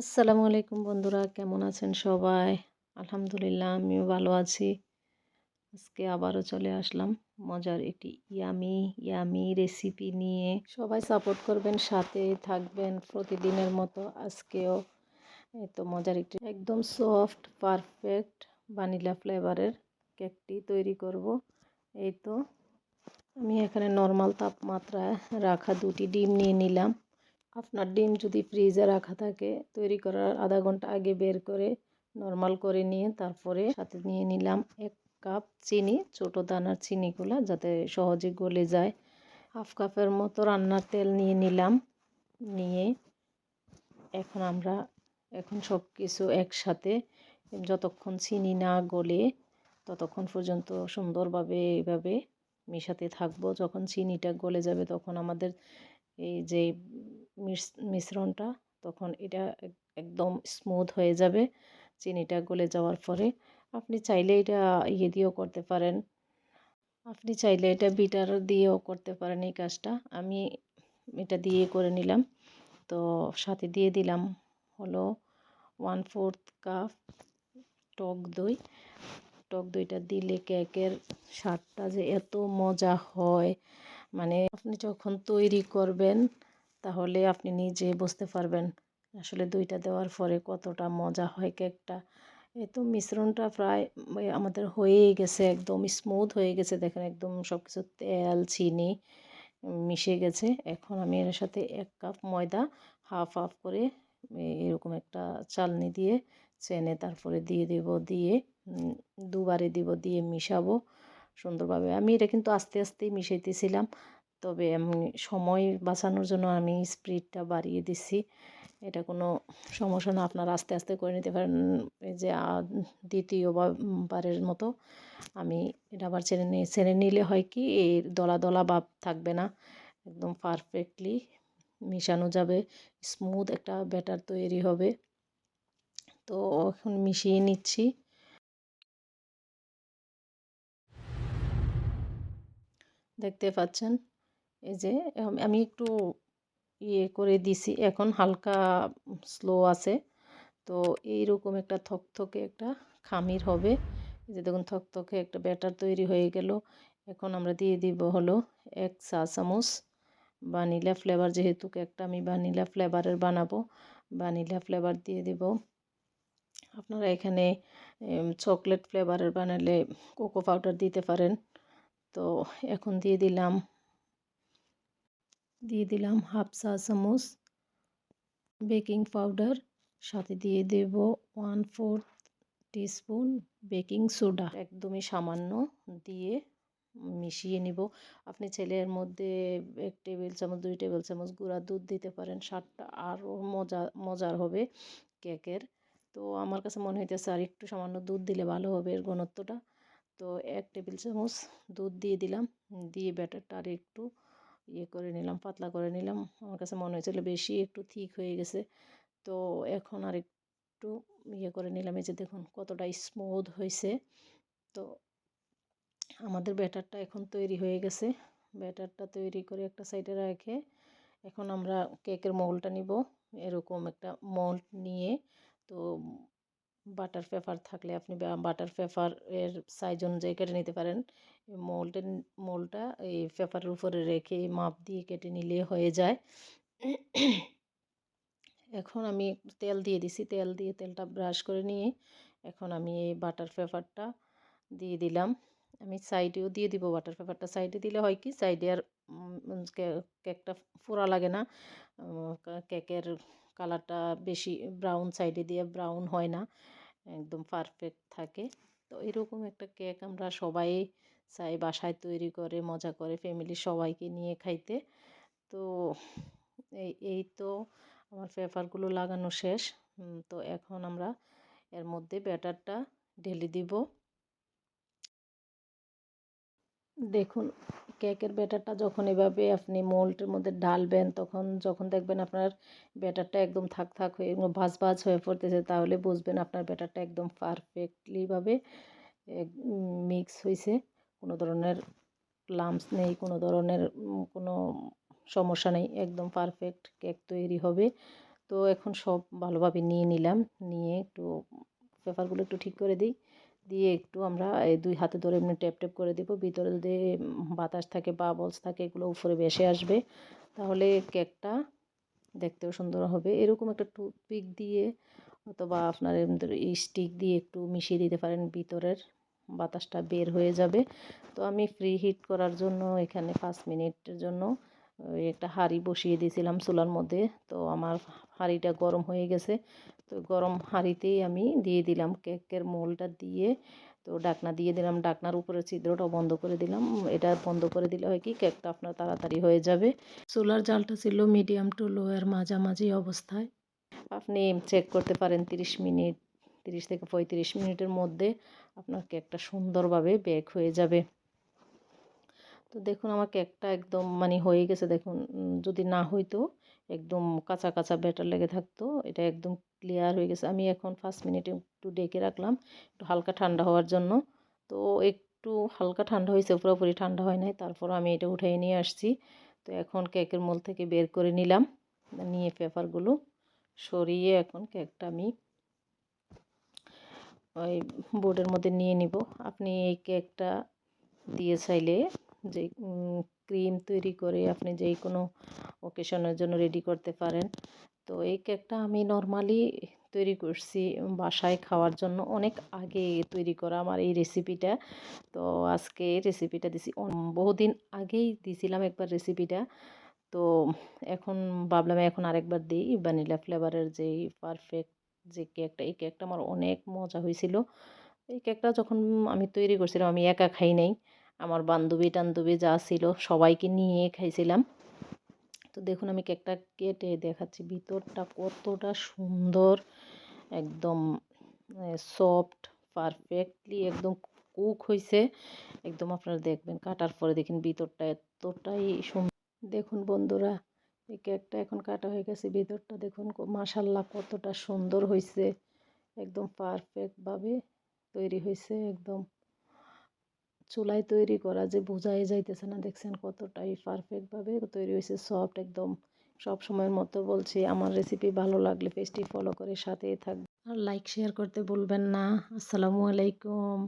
আসসালামু আলাইকুম বন্ধুরা, কেমন আছেন সবাই? আলহামদুলিল্লাহ, আমিও ভালো আছি। আজকে আবারও চলে আসলাম মজার একটি ইয়ামি ইয়ামি রেসিপি নিয়ে। সবাই সাপোর্ট করবেন, সাথে থাকবেন প্রতিদিনের মতো। আজকেও তো মজার একটি, একদম সফট পারফেক্ট ভানিলা ফ্লেভারের কেকটি তৈরি করব। এই তো আমি এখানে নর্মাল তাপমাত্রায় রাখা দুটি ডিম নিয়ে নিলাম। আপনার ডিম যদি ফ্রিজে রাখা থাকে, তৈরি করার আধা ঘণ্টা আগে বের করে নর্মাল করে নিয়ে তারপরে সাথে নিয়ে নিলাম এক কাপ চিনি, ছোটো দানার চিনিগুলো যাতে সহজে গলে যায়। হাফ কাপের মতো রান্নার তেল নিয়ে নিলাম। নিয়ে এখন আমরা, এখন সব কিছু একসাথে যতক্ষণ চিনি না গলে ততক্ষণ পর্যন্ত সুন্দরভাবে এইভাবে মেশাতে থাকব। যখন চিনিটা গলে যাবে তখন আমাদের এই যে মিশ্রণটা, তখন এটা একদম স্মুথ হয়ে যাবে। চিনিটা গলে যাওয়ার পরে আপনি চাইলে এটা ইয়ে দিয়েও করতে পারেন। আপনি চাইলে এটা বিটার দিয়েও করতে পারেন এই কাজটা। আমি এটা দিয়ে করে নিলাম। তো সাথে দিয়ে দিলাম হলো ওয়ান ফোর্থ কাপ টক দই। টক দইটা দিলে কেকের স্বাদটা যে এত মজা হয়। মানে আপনি যখন তৈরি করবেন তাহলে আপনি নিজে বুঝতে পারবেন আসলে দুইটা দেওয়ার পরে কতটা মজা হয় কেকটা। এই তো মিশ্রণটা প্রায় আমাদের হয়েই গেছে, একদম স্মুথ হয়ে গেছে। দেখেন একদম সব কিছু তেল, চিনি মিশে গেছে। এখন আমি এর সাথে এক কাপ ময়দা হাফ হাফ করে এরকম একটা চালনি দিয়ে চেনে তারপরে দিয়ে দেব, দিয়ে দুবারে দিব, দিয়ে মিশাবো সুন্দরভাবে। আমি এটা কিন্তু আস্তে আস্তেই মিশাইতেছিলাম। তবে আমি সময় বাঁচানোর জন্য আমি স্পিডটা বাড়িয়ে দিছি। এটা কোনো সমস্যা না, আপনারা আস্তে আস্তে করে নিতে পারেন। এই যে দ্বিতীয় বারের মতো আমি এটা আবার ছেড়ে নিয়ে ছেড়ে নিলে হয় কি, এই দলা দলা ভাব থাকবে না। একদম পারফেক্টলি মিশানো যাবে স্মুথ একটা ব্যাটার তৈরি হবে। তো এখন মিশিয়ে নিচ্ছি। দেখতে পাচ্ছেন? এই যে আমি একটু ইয়ে করে দিছি। এখন হালকা স্লো আছে। তো এইরকম একটা থকথকে একটা খামির হবে। যে দেখুন, থকথকে একটা ব্যাটার তৈরি হয়ে গেল। এখন আমরা দিয়ে দিব হলো এক চা চামচ ভানিলা ফ্লেভার। যেহেতু একটা আমি ভানিলা ফ্লেভারের বানাবো ভানিলা ফ্লেভার দিয়ে দিব। আপনারা এখানে চকলেট ফ্লেভারের বানালে কোকো পাউডার দিতে পারেন। তো এখন দিয়ে দিলাম দিয়ে দিলাম হাফ চা চামচ বেকিং পাউডার। সাথে দিয়ে দেব one fourth teaspoon baking soda. একদমই সামান্য দিয়ে মিশিয়ে নিব। আপনি ছেলের মধ্যে এক টেবিল চামচ, দুই টেবিল চামচ গুঁড়া দুধ দিতে পারেন। স্বাদটা আরও মজা, মজার হবে কেকের। তো আমার কাছে মনে হইতেছে আর একটু সামান্য দুধ দিলে ভালো হবে এর ঘনত্বটা। তো এক টেবিল চামচ দুধ দিয়ে দিলাম। দিয়ে ব্যাটারটা আর একটু ইয়ে করে নিলাম, পাতলা করে নিলাম। আমার কাছে মনে হয়েছিল বেশি একটু ঠিক হয়ে গেছে। তো এখন আর একটু ইয়ে করে নিলাম। এই যে দেখুন কতটা স্মুথ হয়েছে। তো আমাদের ব্যাটারটা এখন তৈরি হয়ে গেছে। ব্যাটারটা তৈরি করে একটা সাইডে রেখে এখন আমরা কেকের মোলটা নিব। এরকম একটা মোল্ড নিয়ে তো বাটার পেপার থাকলে আপনি বাটার পেপার এর সাইজ অনুযায়ী কেটে নিতে পারেন। মোল্ডের মোলটা এই পেপারের উপরে রেখে মাপ দিয়ে কেটে নিলে হয়ে যায়। এখন আমি তেল দিয়ে দিছি, তেল দিয়ে তেলটা ব্রাশ করে নিয়ে এখন আমি এই বাটার পেপারটা দিয়ে দিলাম। আমি সাইডেও দিয়ে দিব বাটার পেপারটা সাইডে দিলে হয় কি সাইডে আর কেকটা ফোড়া লাগে না। কেকের কালারটা বেশি ব্রাউন সাইডে দিয়ে ব্রাউন হয় না, একদম পারফেক্ট থাকে। তো এরকম একটা কেক আমরা সবাই চাই বাসায় তৈরি করে, মজা করে ফ্যামিলির সবাইকে নিয়ে খাইতে। তো এই এই তো আমার পেপারগুলো লাগানো শেষ। তো এখন আমরা এর মধ্যে ব্যাটারটা ঢেলে দিব। দেখুন কেকের ব্যাটারটা যখন এভাবে আপনি মোল্ডের মধ্যে ঢালবেন, তখন যখন দেখবেন আপনার ব্যাটারটা একদম থাক থাক হয়ে ভাজ ভাজ হয়ে পড়তেছে, তাহলে বুঝবেন আপনার ব্যাটারটা একদম পারফেক্টলিভাবে মিক্স হয়েছে কোনো ধরনের লাম্পস নেই, কোনো ধরনের কোনো সমস্যা নেই, একদম পারফেক্ট কেক তৈরি হবে। তো এখন সব ভালোভাবে নিয়ে নিলাম, নিয়ে একটু পেপারগুলো একটু ঠিক করে দিই। দিয়ে একটু আমরা এই দুই হাতে ধরে এমনি ট্যাপ ট্যাপ করে দিব। ভিতরে যদি বাতাস থাকে বা বাবলস থাকে, এগুলো উপরে ভেসে আসবে। তাহলে কেকটা দেখতেও সুন্দর হবে। এরকম একটা টুথপিক দিয়ে অথবা আপনার স্টিক দিয়ে একটু মিশিয়ে দিতে পারেন, ভিতরের বাতাসটা বের হয়ে যাবে। তো আমি ফ্রি হিট করার জন্য এখানে পাঁচ মিনিটের জন্য একটা হাঁড়ি বসিয়ে দিয়েছিলাম চুলার মধ্যে। তো আমার হাঁড়িটা গরম হয়ে গেছে। তো গরম হাঁড়িতেই আমি দিয়ে দিলাম কেকের মোলটা দিয়ে। তো ডাকনা দিয়ে দিলাম। ডাকনার উপরে ছিদ্রটা বন্ধ করে দিলাম। এটা বন্ধ করে দিলে হয় কি, কেকটা আপনার তাড়াতাড়ি হয়ে যাবে। চুলার জালটা ছিল মিডিয়াম টু লোয়ের মাঝামাঝি অবস্থায়। আপনি চেক করতে পারেন 30 মিনিট 30 থেকে পঁয়ত্রিশ মিনিটের মধ্যে আপনার কেকটা সুন্দরভাবে বেক হয়ে যাবে। তো দেখুন আমার কেকটা একদম মানে হয়ে গেছে দেখুন যদি না হইতো একদম কাঁচা কাঁচা ব্যাটার লেগে থাকতো, এটা একদম ক্লিয়ার হয়ে গেছে। আমি এখন পাঁচ মিনিটে একটু ডেকে রাখলাম, একটু হালকা ঠান্ডা হওয়ার জন্য। তো একটু হালকা ঠান্ডা হয়েছে, পুরোপুরি ঠান্ডা হয় নাই তারপর আমি এটা উঠিয়ে নিয়ে আসছি। তো এখন কেকের মোল থেকে বের করে নিলাম, নিয়ে পেপারগুলো সরিয়ে এখন কেকটা আমি ওই বোর্ডের মধ্যে নিয়ে নিব। আপনি এই কেকটা দিয়ে চাইলে যে ক্রিম তৈরি করে আপনি যেই কোনো ওকেশনের জন্য রেডি করতে পারেন। তো এই কেকটা আমি নর্মালি তৈরি করছি বাসায় খাওয়ার জন্য অনেক আগে তৈরি করা আমার এই রেসিপিটা তো আজকে রেসিপিটা দিছি বহুদিন আগেই দিছিলাম একবার রেসিপিটা তো এখন ভাবলাম এখন আরেকবার দিই ভ্যানিলা ফ্লেভারের যেই পারফেক্ট যে কেকটা এই কেকটা আমার অনেক মজা হয়েছিল। এই কেকটা যখন আমি তৈরি করছিলাম আমি একা খাই নাই। আমার বান্ধবী টান্ধবী যা ছিল সবাইকে নিয়ে খাইছিলাম। তো দেখুন আমি কেকটা কেটে দেখাচ্ছি, ভিতরটা কতটা সুন্দর, একদম সফট পারফেক্টলি একদম কুক হয়েছে একদম আপনারা দেখবেন, কাটার পরে দেখেন ভিতরটা এতটাই সুন্দর দেখুন বন্ধুরা, এই কেকটা এখন কাটা হয়ে গেছে, ভিতরটা দেখুন মাসাল্লাহ কতটা সুন্দর হয়েছে একদম পারফেক্টভাবে তৈরি হয়েছে একদম চুলায় তৈরি করা যে বোঝাই যাইতেছে না, দেখছেন কতটাই পারফেক্টভাবে তৈরি হয়েছে সফট একদম। সব সময়ের মতো বলছি, আমার রেসিপি ভালো লাগলে পেজটি ফলো করে সাথেই থাকবে আর লাইক শেয়ার করতে ভুলবেন না। আসসালামু আলাইকুম।